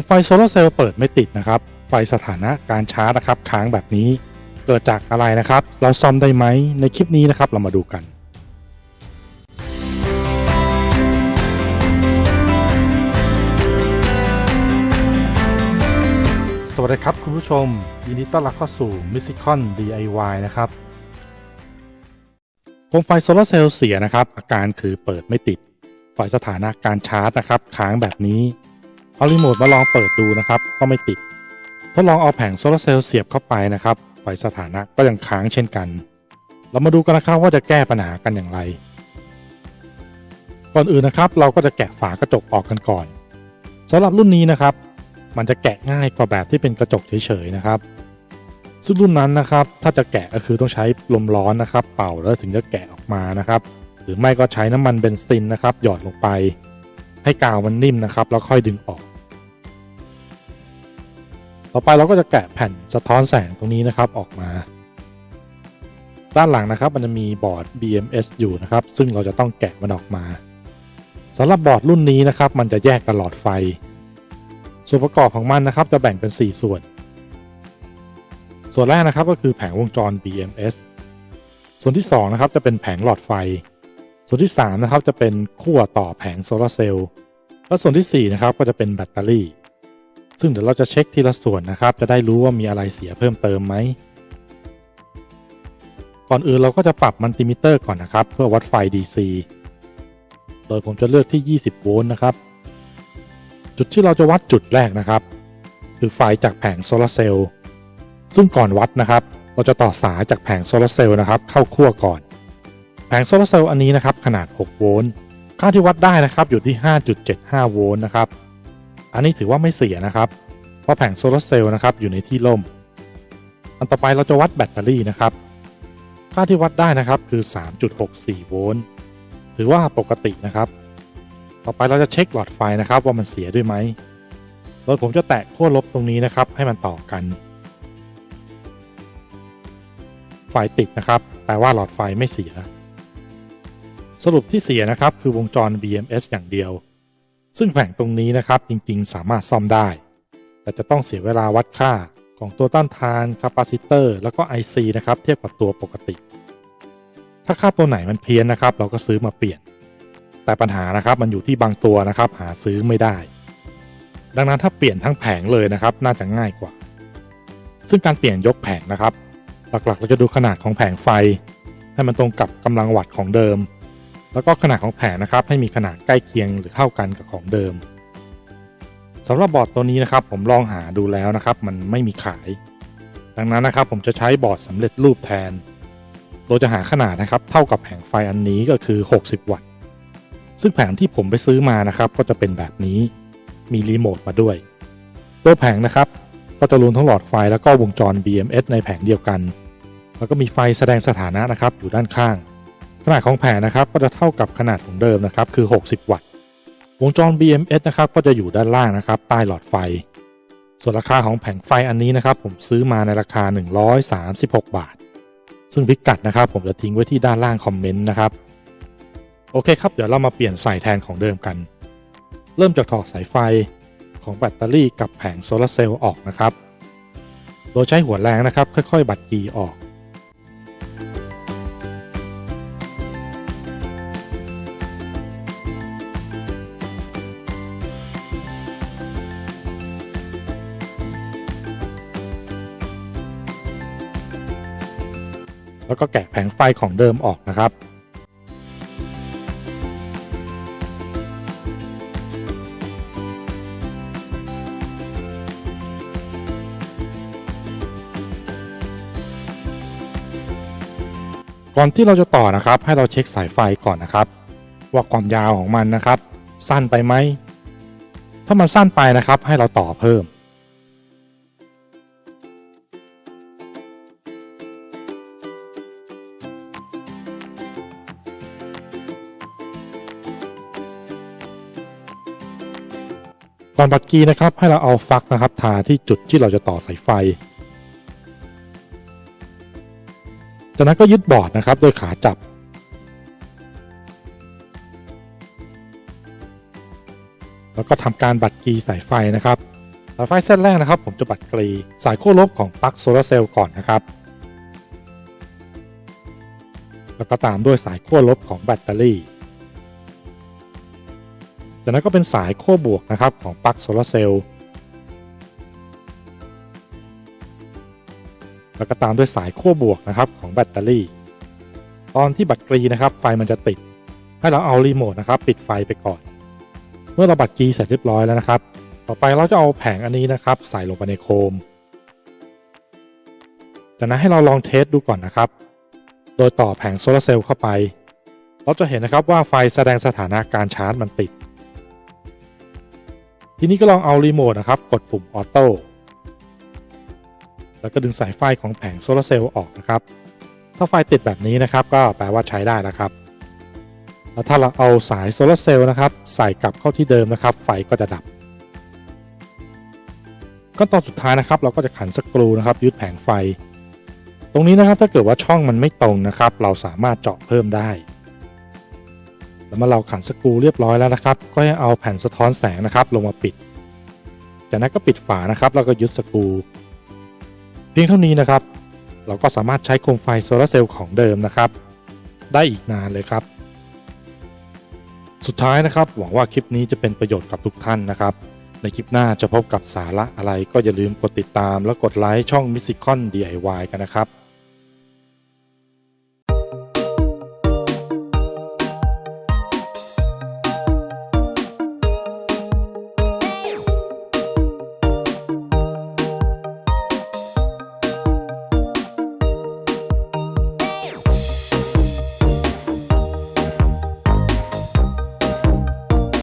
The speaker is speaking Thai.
มไฟโซลาร์เซลล์เปิดไม่ติดนะครับ ไฟสถานะการชาร์จนะครับค้างแบบนี้ เกิดจากอะไรนะครับ เราซ่อมได้ไหมในคลิปนี้นะครับเรามาดูกันสวัสดีครับคุณผู้ชม ยินดีต้อนรับเข้าสู่ m i s i c o n DIY นะครับโคมไฟโซลาร์เซลล์เสียนะครับ อาการคือเปิดไม่ติด ไฟสถานะการชาร์จนะครับ ค้างแบบนี้ เอารีโมทมาลองเปิดดูนะครับ ก็ไม่ติด ทดลองเอาแผงโซลาร์เซลล์เสียบเข้าไปนะครับไฟสถานะก็ยังค้างเช่นกัน เรามาดูกันนะครับว่าจะแก้ปัญหากันอย่างไร ก่อนอื่นนะครับ เราก็จะแกะฝากระจกออกกันก่อนสำหรับรุ่นนี้นะครับ มันจะแกะง่ายกว่าแบบที่เป็นกระจกเฉยๆนะครับ ซึ่งรุ่นนั้นนะครับ ถ้าจะแกะก็คือต้องใช้ลมร้อนนะครับ เป่าแล้วถึงจะแกะออกมานะครับ หรือไม่ก็ใช้น้ำมันเบนซินนะครับ หยอดลงไป ให้กาวมันนิ่มนะครับ แล้วค่อยดึงออก ต่อไปเราก็จะแกะแผ่นสะท้อนแสงตรงนี้นะครับออกมา ด้านหลังนะครับ มันจะมีบอร์ด BMS อยู่นะครับ ซึ่งเราจะต้องแกะมันออกมาสำหรับบอร์ดรุ่นนี้นะครับ มันจะแยกกับหลอดไฟ ส่วนประกอบของมันนะครับ จะแบ่งเป็น 4 ส่วน ส่วนแรกนะครับก็คือแผงวงจร BMS ส่วนที่2นะครับจะเป็นแผงหลอดไฟ ส่วนที่3นะครับจะเป็นขั้วต่อแผงโซลาร์เซลล์และส่วนทีสี่4นะครับก็จะเป็นแบตเตอรี่ ซึ่งเดี๋ยวเราจะเช็คทีละส่วนนะครับ จะได้รู้ว่ามีอะไรเสียเพิ่มเติมไหมก่อนอื่นเราก็จะปรับมัลติมิเตอร์ก่อนนะครับ เพื่อวัดไฟ DC โดยผมจะเลือกที่ 20 โวลต์นะครับ จุดที่เราจะวัดจุดแรกนะครับ คือไฟจากแผงโซลาร์เซลล์ซึ่งก่อนวัดนะครับ เราจะต่อสายจากแผงโซลาร์เซลล์นะครับ เข้าขั้วก่อน งโซลาร์เซลล์อันนี้นะครับขนาด 6 โวลต์ ค่าที่วัดได้นะครับอยู่ที่ 5.75 โวลต์นะครับ อันนี้ถือว่าไม่เสียนะครับ เพราะแผงโซลาร์เซลล์นะครับอยู่ในที่ร่ม อันต่อไปเราจะวัดแบตเตอรี่นะครับ ค่าที่วัดได้นะครับคือ 3.64 โวลต์ ถือว่าปกตินะครับ ต่อไปเราจะเช็คหลอดไฟนะครับว่ามันเสียด้วยไหมโดยผมจะแตะขั้วลบตรงนี้นะครับให้มันต่อกันไฟติดนะครับ แปลว่าหลอดไฟไม่เสีย สรุปที่เสียนะครับคือวงจร BMS อย่างเดียว ซึ่งแผงตรงนี้นะครับจริงๆ สามารถซ่อมได้ แต่จะต้องเสียเวลาวัดค่าของตัวต้านทานคาปาซิเตอร์แล้วก็ IC นะครับเทียบกับตัวปกติ ถ้าค่าตัวไหนมันเพี้ยนนะครับ เราก็ซื้อมาเปลี่ยน แต่ปัญหานะครับมันอยู่ที่บางตัวนะครับหาซื้อไม่ได้ ดังนั้นถ้าเปลี่ยนทั้งแผงเลยนะครับน่าจะง่ายกว่า ซึ่งการเปลี่ยนยกแผงนะครับ หลักๆ เราจะดูขนาดของแผงไฟ ให้มันตรงกับกำลังวัตต์ของเดิม แล้วก็ขนาดของแผงนะครับให้มีขนาดใกล้เคียงหรือเท่ากันกับของเดิมสำหรับบอร์ดตัวนี้นะครับผมลองหาดูแล้วนะครับ มันไม่มีขาย ดังนั้นนะครับผมจะใช้บอร์ดสำเร็จรูปแทน โดยจะหาขนาดนะครับเท่ากับแผงไฟอันนี้ก็คือ 60 วัตต์ ซึ่งแผงที่ผมไปซื้อมานะครับ ก็จะเป็นแบบนี้มีรีโมทมาด้วย ตัวแผงนะครับ ก็จะรวมทั้งหลอดไฟแล้วก็วงจร BMS ในแผงเดียวกัน แล้วก็มีไฟแสดงสถานะนะครับอยู่ด้านข้าง ขนาดของแผงนะครับก็จะเท่ากับขนาดของเดิมนะครับคือ 60 วัตต์ วงจร BMS นะครับก็จะอยู่ด้านล่างนะครับใต้หลอดไฟ ส่วนราคาของแผงไฟอันนี้นะครับผมซื้อมาในราคา 136 บาท ซึ่งพิกัดนะครับผมจะทิ้งไว้ที่ด้านล่างคอมเมนต์นะครับโอเคครับเดี๋ยวเรามาเปลี่ยนสายแทนของเดิมกัน เริ่มจากถอดสายไฟของแบตเตอรี่กับแผงโซลาร์เซลล์ออกนะครับ โดยใช้หัวแรงนะครับค่อยๆ บัดกีออก แล้วก็แกะแผงไฟของเดิมออกนะครับ ก่อนที่เราจะต่อนะครับ ให้เราเช็คสายไฟก่อนนะครับ ว่าความยาวของมันนะครับ สั้นไปไหมถ้ามันสั้นไปนะครับ ให้เราต่อเพิ่ม ก่อนบัดกีนะครับให้เราเอาฟักนะครับทาที่จุดที่เราจะต่อสายไฟ จากนั้นก็ยึดบอร์ดนะครับโดยขาจับ แล้วก็ทำการบัดกีสายไฟนะครับสายไฟเส้นแรกนะครับ ผมจะบัดกรีสายขั้วลบของปลั๊กโซลาร์เซลล์ก่อนนะครับ แล้วก็ตามด้วยสายขั้วลบของแบตเตอรี่ จากนั้นก็เป็นสายขั้วบวกนะครับของปลั๊กโซลาร์เซลล์แล้วก็ตามด้วยสายขั้วบวกนะครับของแบตเตอรี่ ตอนที่บัตรกรีนะครับ ไฟมันจะติด ให้เราเอารีโมทนะครับ ปิดไฟไปก่อน เมื่อเราบัตรกรีเสร็จเรียบร้อยแล้วนะครับ ต่อไปเราจะเอาแผงอันนี้นะครับ ใส่ลงไปในโคม จากนั้นให้เราลองเทสดูก่อนนะครับ โดยต่อแผงโซลาร์เซลล์เข้าไป เราจะเห็นนะครับว่าไฟแสดงสถานะการชาร์จมันติด ทีนี้ก็ลองเอารีโมทนะครับ กดปุ่มออโต้แล้วก็ดึงสายไฟของแผงโซลาร์เซลล์ออกนะครับ ถ้าไฟติดแบบนี้นะครับ ก็แปลว่าใช้ได้แล้วครับ แล้วถ้าเราเอาสายโซลาร์เซลล์นะครับ ใส่กลับเข้าที่เดิมนะครับ ไฟก็จะดับขั้นตอนสุดท้ายนะครับ เราก็จะขันสกรูนะครับ ยึดแผงไฟ ตรงนี้นะครับถ้าเกิดว่าช่องมันไม่ตรงนะครับ เราสามารถเจาะเพิ่มได้ แล้วเมื่อเราขันสกรูเรียบร้อยแล้วนะครับ ก็ให้เอาแผ่นสะท้อนแสงนะครับลงมาปิด จากนั้นก็ปิดฝานะครับ แล้วก็ยึดสกรูเพียงเท่านี้นะครับ เราก็สามารถใช้โคมไฟโซลาร์เซลล์ของเดิมนะครับ ได้อีกนานเลยครับ สุดท้ายนะครับ หวังว่าคลิปนี้จะเป็นประโยชน์กับทุกท่านนะครับ ในคลิปหน้าจะพบกับสาระอะไรก็อย่าลืมกดติดตาม และกดไลค์ช่อง m i s s i c o n DIY กันนะครับ